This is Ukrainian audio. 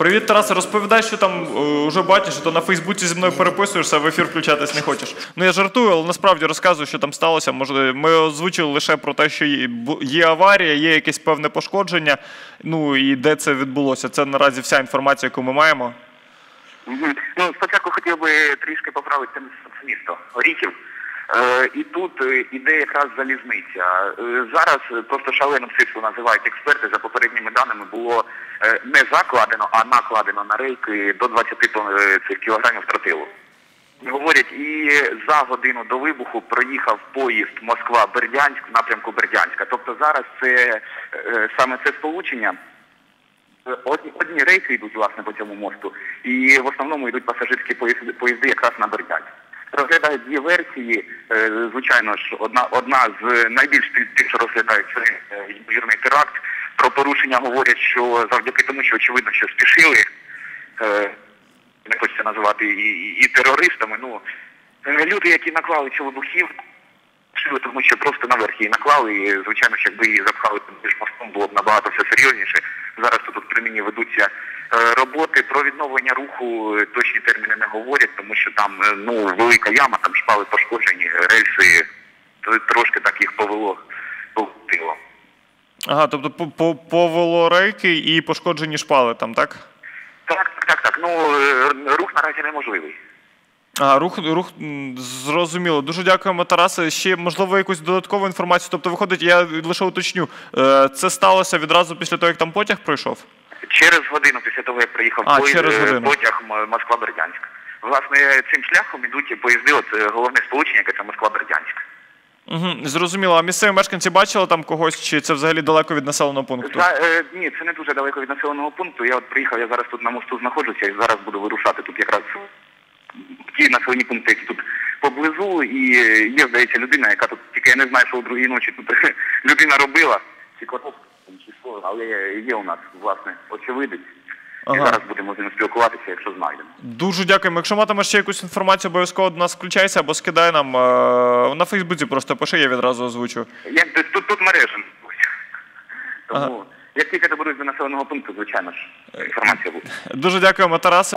Привіт, Тарасе, розповідай, що там е, вже бачиш, що то на Фейсбуці зі мною переписуєшся, в ефір включатись не хочеш. Ну я жартую, але насправді розказую, що там сталося. Може, ми озвучили лише про те, що є, аварія, є якесь певне пошкодження. Ну і де це відбулося. Це наразі вся інформація, яку ми маємо. Ну, спочатку хотів би трішки поправити місто Оріхів. Е, і тут е, іде якраз залізниця. Е, зараз просто шалену цифру називають експерти. За попередніми даними було не закладено, а накладено на рейки до 20 тонн цих кілограмів тротилу. Говорять, і за годину до вибуху проїхав поїзд Москва-Бердянськ в напрямку Бердянська. Тобто зараз це саме це сполучення Одні, одні рейси йдуть власне по цьому мосту, і в основному йдуть пасажирські поїзди, поїзди якраз на Бердянськ. Розглядають дві версії. Е, Звичайно ж, одна одна з найбільш тих, що розглядають це е, ймовірний теракт. Про порушення говорять, що завдяки тому, що очевидно, що спішили, е, не хочеться називати і, і, і терористами. Ну люди, які наклали цю вибухівку, тому що просто наверх її наклали, і, звичайно, ж, якби її запхали між мостом, було б набагато все серйозніше. Зараз тут при мені ведуться роботи про відновлення руху, е, точні терміни не говорять, тому що там е, ну велика яма, там шпали пошкоджені, рельси трошки так їх повело, повтило. Ага, тобто по- по- повело рейки і пошкоджені шпали там, так? Так, так, так. Ну е, рух наразі неможливий. А, рух, рух зрозуміло. Дуже дякуємо, Тарасе. Ще можливо якусь додаткову інформацію. Тобто, виходить, я лише уточню. е, Це сталося відразу після того, як там потяг пройшов? Через годину після того, як приїхав А, поїзд, через е, годину. потяг Москва-Бердянськ. Власне, цим шляхом ідуть поїзди, от е, головне сполучення, яке це Москва-Бердянськ. Угу, зрозуміло. А місцеві мешканці бачили там когось, чи це взагалі далеко від населеного пункту? За, е, ні, це не дуже далеко від населеного пункту. Я от приїхав, я зараз тут на мосту знаходжуся і зараз буду вирушати тут якраз ті населені пункти, які тут поблизу. І е, є, здається, людина, яка тут тільки я не знаю, що у другій ночі тут людина робила. Що, але є у нас, власне, очевидець. І зараз будемо з ним спілкуватися, якщо знайдемо. Дуже дякуємо. Якщо матимеш ще якусь інформацію, обов'язково до нас включайся або скидай нам е, на Фейсбуці, просто пиши, я відразу озвучу. Я, тут, тут, мережа. Тому, Ага. як тільки доберусь до населеного пункту, звичайно ж, інформація буде. Дуже дякуємо, Тарасе.